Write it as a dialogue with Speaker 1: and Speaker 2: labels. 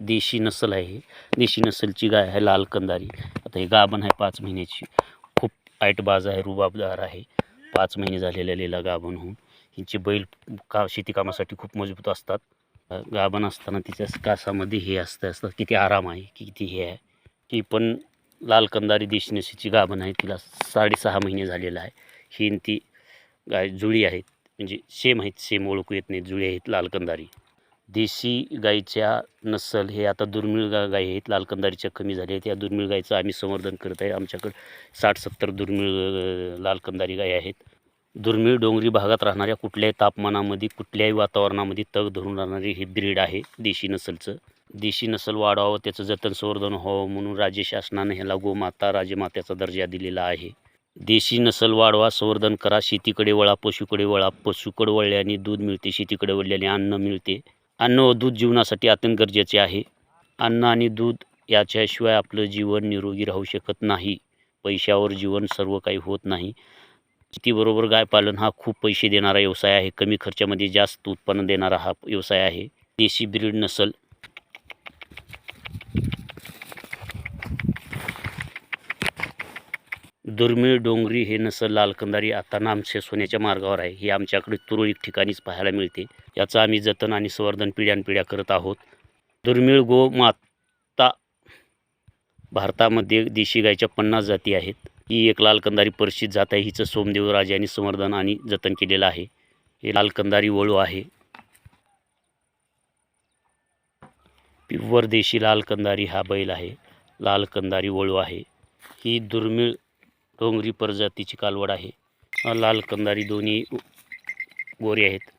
Speaker 1: देशी नसल आहे देशी नसलची गाय आहे लाल कंदारी. आता हे गाभण आहे पाच महिन्याची. खूप आईटबाज आहे रुबाबदार आहे. पाच महिने झालेल्या लिला गाभण होऊन. हिची बैल का शेती कामासाठी खूप मजबूत असतात. गाभण असताना तिच्या कासामध्ये हे असतं असतं. किती आराम आहे किती हे आहे. ही पण लाल कंदारी देशी नशीची गाभण आहे. तिला साडेसहा महिने झालेला आहे. ही ती गाय जुळी आहेत. म्हणजे सेम आहेत सेम ओळखू येत नाहीत. जुळी आहेत लाल कंदारी. देशी गाईच्या नसल हे आता दुर्मिळ गा गाई आहेत. लालकंदारीच्या कमी झाल्या आहेत. या दुर्मिळ गाईचं आम्ही संवर्धन करत आहे. आमच्याकडं साठ सत्तर दुर्मिळ लालकंदारी गाई आहेत. दुर्मिळ डोंगरी भागात राहणाऱ्या कुठल्याही तापमानामध्ये कुठल्याही वातावरणामध्ये तग धरून राहणारी हे ब्रीड आहे देशी नसलचं. देशी नसल वाढावं त्याचं जतन संवर्धन व्हावं म्हणून राज्य शासनानं ह्याला गोमाता राजमात्याचा दर्जा दिलेला आहे. देशी नसल वाढवा संवर्धन करा. शेतीकडे वळा पशुकडे वळा. पशुकडे वळल्याने दूध मिळते शेतीकडे वळल्याने अन्न मिळते. अन्न व दूध जीवनासाठी अत्यंत गरजेचे आहे. अन्न आणि दूध याच्याशिवाय आपलं जीवन निरोगी राहू शकत नाही. पैशावर जीवन सर्व काही होत नाही. शेतीबरोबर गाय पालन हा खूप पैसे देणारा व्यवसाय आहे. कमी खर्चामध्ये जास्त उत्पन्न देणारा हा व्यवसाय आहे. देशी ब्रीड नसल. दुर्मिळ डोंगरी हे नसल लाल कंदारी आता नामशेष सोन्याच्या मार्गावर आहे. हे आमच्याकडे तुरळक ठिकाणीच पाहायला मिळते. याचं आम्ही जतन आणि संवर्धन पिढ्यानपिढ्या करत आहोत. दुर्मिळ गो माता भारतामध्ये देशी गायच्या पन्नास जाती आहेत. ही एक लाल कंदारी परिचित जात आहे. हिचं सोमदेव राजांनी संवर्धन आणि जतन केलेलं आहे. हे लाल कंदारी वळू आहे. पिव्वर देशी लाल कंदारी हा बैल आहे. लाल कंदारी वळू आहे. ही दुर्मिळ डोंगरी प्रजातीची कालवड आहे. लाल कंदारी दोन्ही गोरे आहेत.